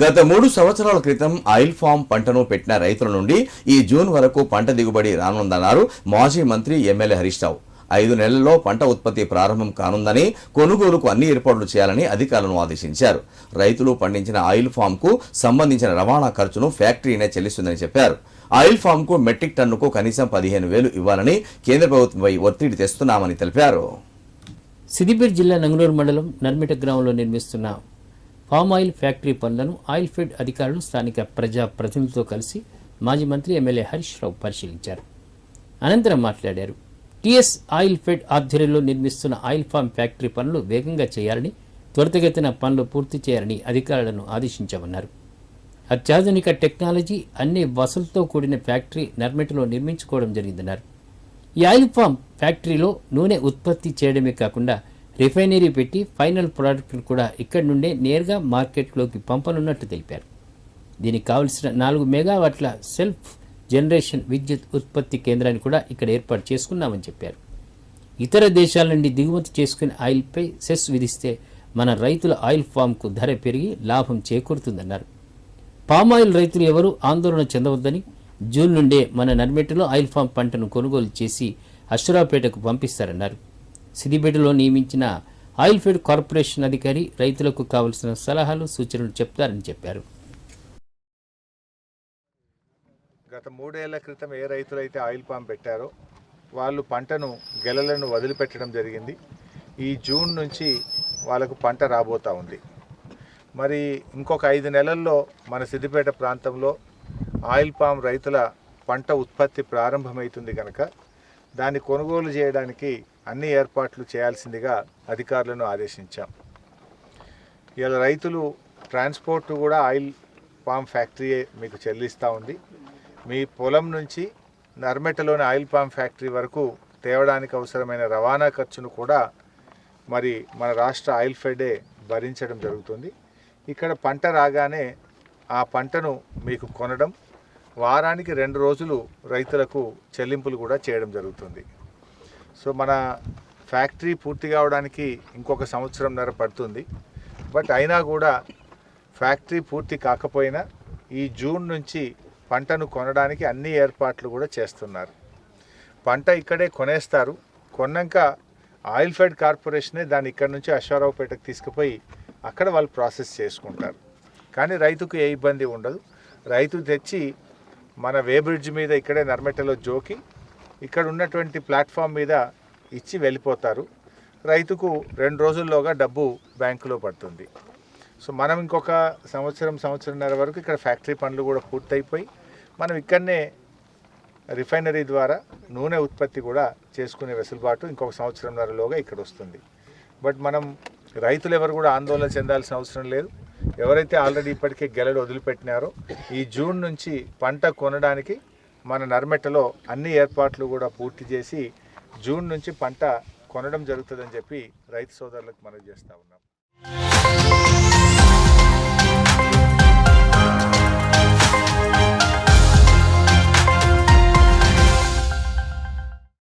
గత మూడు సంవత్సరాల క్రితం ఆయిల్ ఫామ్ పంటను పెట్టిన రైతుల నుండి ఈ జూన్ వరకు పంట దిగుబడి రానుందన్నారు మాజీ మంత్రి ఎమ్మెల్యే హరీష్ రావు. ఐదు నెలల్లో పంట ఉత్పత్తి ప్రారంభం కానుందని కొనుగోలుకు అన్ని ఏర్పాట్లు చేయాలని అధికారులను ఆదేశించారు. రైతులు పండించిన ఆయిల్ ఫామ్కు సంబంధించిన రవాణా ఖర్చును ఫ్యాక్టరీనే చెల్లిస్తుందని చెప్పారు. ఆయిల్ ఫామ్కు మెట్రిక్ టన్నుకు కనీసం పదిహేను వేలు ఇవ్వాలని కేంద్ర ప్రభుత్వంపై ఒత్తిడి తెస్తున్నామని తెలిపారు. సిద్దిపేట జిల్లా నంగనూరు మండలం నర్మిట గ్రామంలో నిర్మిస్తున్న పామ్ ఆయిల్ ఫ్యాక్టరీ పనులను ఆయిల్ ఫెడ్ అధికారులు స్థానిక ప్రజా ప్రతినిధులతో కలిసి మాజీ మంత్రి ఎమ్మెల్యే హరీష్ రావు పరిశీలించారు. అనంతరం మాట్లాడారు. టీఎస్ ఆయిల్ ఫెడ్ ఆధ్వర్యంలో నిర్మిస్తున్న ఆయిల్ ఫామ్ ఫ్యాక్టరీ పనులు వేగంగా చేయాలని త్వరితగతిన పనులు పూర్తి చేయాలని అధికారులను ఆదేశించామన్నారు. అత్యాధునిక టెక్నాలజీ అన్ని వసతులతో కూడిన ఫ్యాక్టరీ నర్మిటలో నిర్మించుకోవడం జరిగిందన్నారు. ఈ ఆయిల్ ఫామ్ ఫ్యాక్టరీలో నూనె ఉత్పత్తి చేయడమే కాకుండా రిఫైనరీ పెట్టి ఫైనల్ ప్రోడక్ట్ను కూడా ఇక్కడి నుండే నేరుగా మార్కెట్లోకి పంపనున్నట్టు తెలిపారు. దీనికి కావలసిన నాలుగు మెగావాట్ల సెల్ఫ్ జనరేషన్ విద్యుత్ ఉత్పత్తి కేంద్రాన్ని కూడా ఇక్కడ ఏర్పాటు చేసుకున్నామని చెప్పారు. ఇతర దేశాల నుండి దిగుమతి చేసుకునే ఆయిల్పై సెస్ విధిస్తే మన రైతుల ఆయిల్ ఫామ్కు ధర పెరిగి లాభం చేకూరుతుందన్నారు. పామ్ ఆయిల్ రైతులు ఎవరూ ఆందోళన చెందవద్దని జూన్ నుండే మన నర్మెట్టులో ఆయిల్ ఫామ్ పంటను కొనుగోలు చేసి అశ్వరావుపేటకు పంపిస్తారన్నారు. సిద్దిపేటలో నియమించిన ఆయిల్ ఫీడ్ కార్పొరేషన్ అధికారి రైతులకు కావలసిన సలహాలు సూచనలు చెప్తారని చెప్పారు. గత మూడేళ్ళ క్రితం ఏ రైతులైతే ఆయిల్ పామ్ పెట్టారో వాళ్ళు పంటను గెలలను వదిలిపెట్టడం జరిగింది. ఈ జూన్ నుంచి వాళ్ళకు పంట రాబోతూ ఉంది. మరి ఇంకొక ఐదు నెలల్లో మన సిద్దిపేట ప్రాంతంలో ఆయిల్ పామ్ రైతుల పంట ఉత్పత్తి ప్రారంభమవుతుంది కనుక దాన్ని కొనుగోలు చేయడానికి అన్ని ఏర్పాట్లు చేయాల్సిందిగా అధికారులను ఆదేశించాం. ఇలా రైతులు ట్రాన్స్పోర్ట్ కూడా ఆయిల్ పామ్ ఫ్యాక్టరీయే మీకు చెల్లిస్తూ ఉంది. మీ పొలం నుంచి నర్మెటలోని ఆయిల్ పామ్ ఫ్యాక్టరీ వరకు తేవడానికి అవసరమైన రవాణా ఖర్చును కూడా మరి మన రాష్ట్ర ఆయిల్ ఫెడే భరించడం జరుగుతుంది. ఇక్కడ పంట రాగానే ఆ పంటను మీకు కొనడం వారానికి రెండు రోజులు రైతులకు చెల్లింపులు కూడా చేయడం జరుగుతుంది. సో మన ఫ్యాక్టరీ పూర్తి కావడానికి ఇంకొక సంవత్సరంన్నర పడుతుంది. బట్ అయినా కూడా ఫ్యాక్టరీ పూర్తి కాకపోయినా ఈ జూన్ నుంచి పంటను కొనడానికి అన్ని ఏర్పాట్లు కూడా చేస్తున్నారు. పంట ఇక్కడే కొనేస్తారు. కొన్నాక ఆయిల్ ఫెడ్ కార్పొరేషనే దాన్ని ఇక్కడ నుంచి అశ్వారావుపేటకు తీసుకుపోయి అక్కడ వాళ్ళు ప్రాసెస్ చేసుకుంటారు. కానీ రైతుకు ఏ ఇబ్బంది ఉండదు. రైతు తెచ్చి మన వే బ్రిడ్జ్ మీద ఇక్కడే నర్మెట్టలో జోకి ఇక్కడ ఉన్నటువంటి ప్లాట్ఫామ్ మీద ఇచ్చి వెళ్ళిపోతారు. రైతుకు రెండు రోజుల్లోగా డబ్బు బ్యాంకులో పడుతుంది. సో మనం ఇంకొక సంవత్సరం సంవత్సరంన్నర వరకు ఇక్కడ ఫ్యాక్టరీ పనులు కూడా పూర్తయిపోయి మనం ఇక్కడనే రిఫైనరీ ద్వారా నూనె ఉత్పత్తి కూడా చేసుకునే వెసులుబాటు ఇంకొక సంవత్సరంన్నరలోగా ఇక్కడ వస్తుంది. బట్ మనం రైతులు ఎవరు కూడా ఆందోళన చెందాల్సిన అవసరం లేదు. ఎవరైతే ఆల్రెడీ ఇప్పటికే గెలలు వదిలిపెట్టినారో ఈ జూన్ నుంచి పంట కొనడానికి మన నర్మెట్టలో అన్ని ఏర్పాట్లు కూడా పూర్తి చేసి జూన్ నుంచి పంట కొనడం జరుగుతుందని చెప్పి రైతు సోదరులకు మనం చేస్తూ ఉన్నాం.